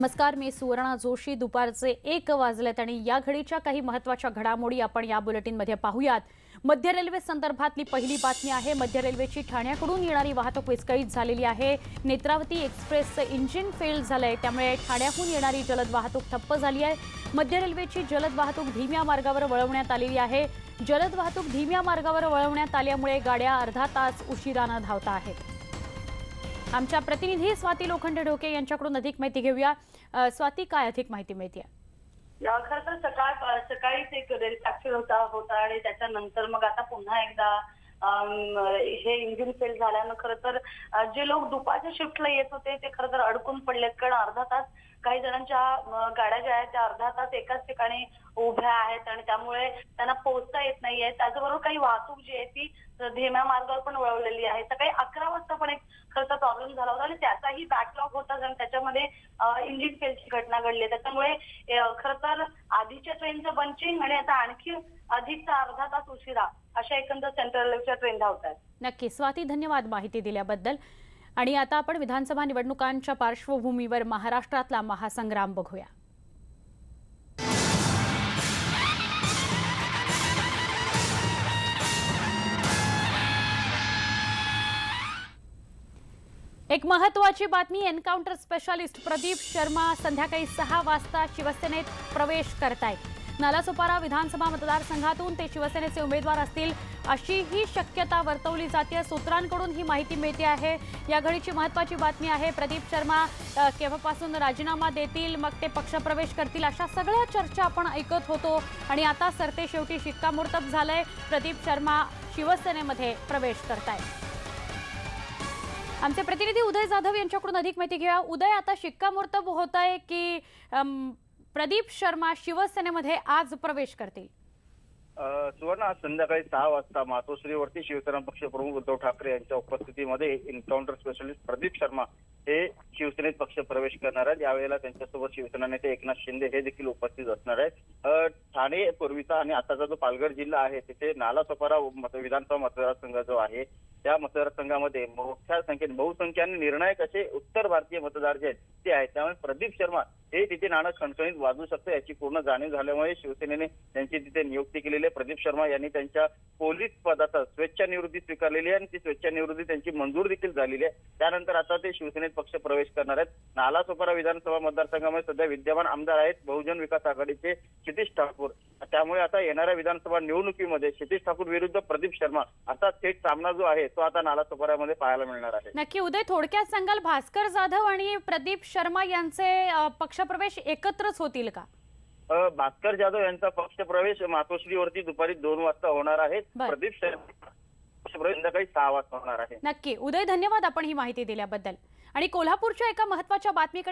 नमस्कार मी सुवर्णा जोशी. दुपारचे एक वाजलेत आणि या घडीच्या काही महत्त्वाच्या घडामोडी आपण या बुलेटिनमध्ये पाहूयात. मध्य रेल्वे संदर्भातली पहिली बातमी आहे. मध्य रेल्वेची ठाण्याकडून येणारी वाहतूक विस्कळीत झालेली आहे. नेत्रावती एक्सप्रेसचं इंजिन फेल झालंय त्यामुळे ठाण्याहून येणारी जलद वाहतूक ठप्प झाली आहे. मध्य रेल्वेची जलद वाहतूक धीम्या मार्गावर वळवण्यात आलेली आहे. जलद वाहतूक धीम्या मार्गावर वळवण्यात आल्यामुळे गाड्या अर्धा तास उशिरानं धावता आहेत. आमच्या प्रतिनिधी स्वाती लोखंडे ढोके यांच्याकडून अधिक माहिती घेऊया. स्वाती काय अधिक माहिती मिळते खर तर सकाळ सकाळीच एक रेल होता होता आणि त्याच्यानंतर मग आता पुन्हा एकदा हे इंजिन फेल झाल्यानं खरं तर जे लोक दुपारच्या शिफ्टला येत होते ते खरं तर अडकून पडलेत. कारण अर्धा तास काही जणांच्या गाड्या ज्या आहेत त्या अर्धा तास एकाच ठिकाणी उभ्या आहेत आणि त्यामुळे त्यांना पोहोचता येत नाहीये. त्याचबरोबर काही वाहतूक जी आहे ती धीम्या मार्गावर पण वळवलेली आहे. सकाळी अकरा जास्त पण एक खरं प्रॉब्लेम झाला होता आणि त्याचाही बॅकलॉग होता कारण त्याच्यामध्ये इंजिन फेलची घटना घडली त्याच्यामुळे खरं तर आधीच्या ट्रेनचं बंचिंग आणि आता आणखी अधिकचा अर्धा तास उशिरा अशा एकंदर सेंट्रल रेल्वेच्या ट्रेन धावत आहेत. नक्की स्वाती धन्यवाद माहिती दिल्याबद्दल. आणि आता आपण विधानसभा निवडणुकांच्या पार्श्वभूमीवर महाराष्ट्रातला महासंग्राम बघूया. एक महत्वाची बातमी एन्काउंटर स्पेशालिस्ट प्रदीप शर्मा संध्याकाळी सहा वाजता शिवसेनेत प्रवेश करतायत. नालासोपारा विधानसभा मतदारसंघातून ते शिवसेनेचे उमेदवार असतील अशी ही शक्यता वर्तवली जाते. सूत्रांकडून ही माहिती मिळते आहे. या घडीची महत्वाची बातमी आहे. प्रदीप शर्मा केव्हापासून राजीनामा देतील मग ते पक्षप्रवेश करतील अशा सगळ्या चर्चा आपण ऐकत होतो. आणि आता सरते शेवटी शिक्कामोर्तब झालंय. प्रदीप शर्मा शिवसेनेमध्ये प्रवेश करतायत. आमचे प्रतिनिधी उदय जाधव यांच्याकडून अधिक माहिती घेऊया. उदय आता शिक्कामोर्तब होत आहे की प्रदीप शर्मा शिवसेनेमध्ये आज प्रवेश करतील? सुवर्ण आज संध्याकाळी सहा वाजता मातोश्रीवरती शिवसेना पक्षप्रमुख उद्धव ठाकरे यांच्या उपस्थितीमध्ये एन्काउंटर स्पेशलिस्ट प्रदीप शर्मा हे शिवसेनेत पक्ष प्रवेश करणार आहेत. यावेळेला त्यांच्यासोबत शिवसेना नेते एकनाथ शिंदे हे देखील उपस्थित असणार आहेत. ठाणे पूर्वीचा आणि आताचा जो पालघर जिल्हा आहे तिथे नालासोपारा मत- विधानसभा मतदारसंघ जो आहे त्या मतदारसंघामध्ये मोठ्या संख्येने बहुसंख्याने निर्णायक असे उत्तर भारतीय मतदार जे आहेत ते आहेत. त्यामुळे प्रदीप शर्मा हे तिथे नाणं खणखणीत वाजू शकतं याची पूर्ण जाणीव झाल्यामुळे शिवसेनेने त्यांची तिथे नियुक्ती केलेली आहे. प्रदीप शर्मा यांनी त्यांच्या पोलीस पदाचा स्वेच्छानिवृत्ती स्वीकारलेली आहे आणि ती स्वेच्छानिवृत्ती त्यांची मंजूर देखील झालेली आहे. त्यानंतर आता ते शिवसेनेत पक्ष प्रवेश करणार आहेत. नालासोपारा विधानसभा मतदारसंघामध्ये सध्या विद्यमान आमदार आहेत. बहुजन विकास आघाडीचे क्षितिश ठाकूर. त्यामुळे आता येणाऱ्या विधानसभा निवडणुकीमध्ये क्षितिश ठाकूर विरुद्ध प्रदीप शर्मा असा थेट सामना जो आहे तो आता नालासोपाऱ्यामध्ये पाहायला मिळणार आहे. नक्की उदय थोडक्यात सांगाल भास्कर जाधव आणि प्रदीप शर्मा यांचे पक्षप्रवेश एकत्रच होतील का? भास्कर जाधव यांचा पक्षप्रवेश मातोश्रीवरती दुपारी दोन वाजता होणार आहे. प्रदीप शर्मा संध्याकाळी सहा वाजता होणार आहे. नक्की. उदय धन्यवाद आपण ही माहिती दिल्याबद्दल. आणि कोल्हापूरच्या एका महत्त्वाच्या बातमीकडे